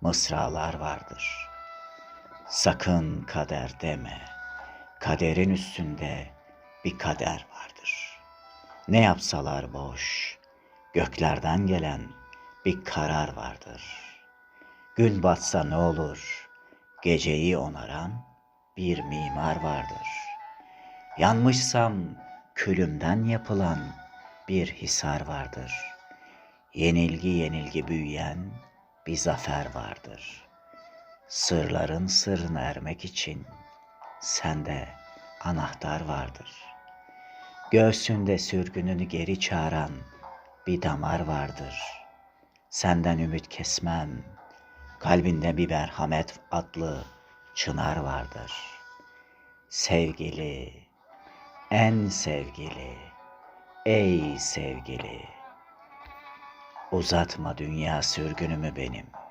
mısralar vardır. Sakın kader deme, kaderin üstünde bir kader vardır. Ne yapsalar boş, göklerden gelen bir karar vardır. Gün batsa ne olur, geceyi onaran bir mimar vardır. Yanmışsam külümden yapılan bir hisar vardır. Yenilgi yenilgi büyüyen bir zafer vardır. Sırların sırrına ermek için sende anahtar vardır. Göğsünde sürgününü geri çağıran bir damar vardır. Senden ümit kesmem. Kalbinde bir merhamet adlı çınar vardır. Sevgili, en sevgili, ey sevgili. Uzatma dünya sürgünümü benim.